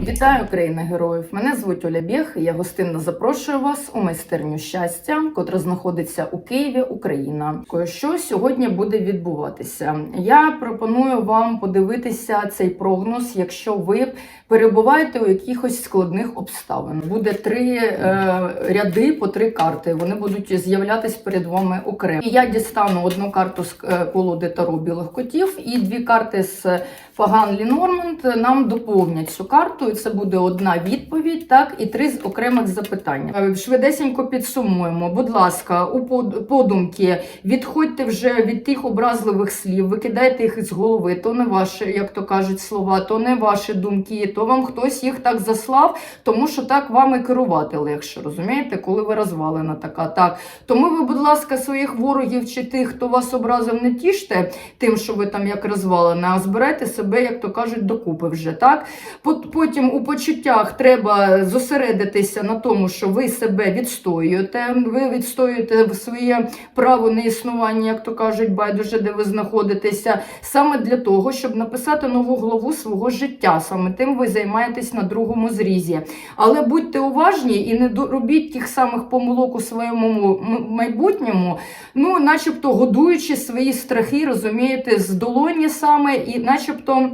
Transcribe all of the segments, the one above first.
Вітаю країна героїв! Мене звуть Оля Бєх. Я гостинно запрошую вас у майстерню щастя, котра знаходиться у Києві, Україна. Що сьогодні буде відбуватися? Я пропоную вам подивитися цей прогноз, якщо ви перебуваєте у якихось складних обставин. Буде три е, ряди по три карти. Вони будуть з'являтись перед вами окремо. І я дістану одну карту з е, колоди Таро білих котів і дві карти з Фаган Лінормент нам доповнять цю карту, і це буде одна відповідь, так і три з окремих запитань. Е, Швидесенько підсумуємо. Будь ласка, у подумки відходьте вже від тих образливих слів, викидайте їх із голови. То не ваші, як то кажуть, слова, то не ваші думки, то вам хтось їх так заслав, тому що так вами керувати легше. Розумієте, коли ви розвалена така. Так тому ви, будь ласка, своїх ворогів чи тих, хто вас образив, не тіште тим, що ви там як розвалена, а збирайте себе, як то кажуть, докупи вже так. Пот- Потім у почуттях треба зосередитися на тому, що ви себе відстоюєте. Ви відстоюєте своє право на існування, як то кажуть, байдуже, де ви знаходитеся, саме для того, щоб написати нову главу свого життя. Саме тим ви займаєтесь на другому зрізі. Але будьте уважні і не робіть тих самих помилок у своєму майбутньому, ну, начебто годуючи свої страхи, розумієте, з долоні саме, і начебто.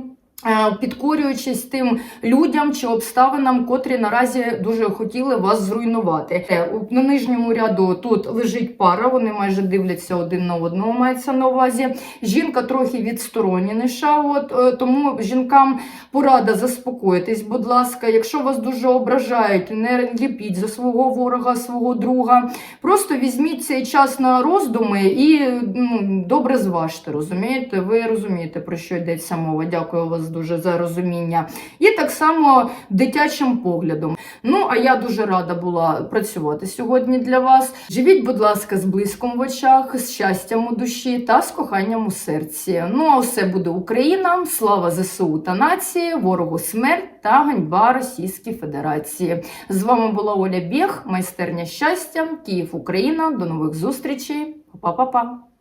Е, Підкорюючись тим людям чи обставинам, котрі наразі дуже хотіли вас зруйнувати. Е, На нижньому ряду тут лежить пара, вони майже дивляться один на одного, мається на увазі. Жінка трохи відстороненіша, от е, тому жінкам порада заспокоїтись, будь ласка. Якщо вас дуже ображають, не ліпіть за свого ворога, свого друга. Просто візьміть цей час на роздуми і ну, добре зважте. Розумієте? Ви розумієте, про що йдеться мова. Дякую вас дуже за розуміння. І так само дитячим поглядом. Ну, а я дуже рада була працювати сьогодні для вас. Живіть, будь ласка, з блиском в очах, з щастям у душі та з коханням у серці. Ну, а все буде Україна, слава ЗСУ та нації, ворогу смерть та ганьба Російській Федерації. З вами була Оля Бєх, майстерня щастя, Київ, Україна. До нових зустрічей. Па-па-па.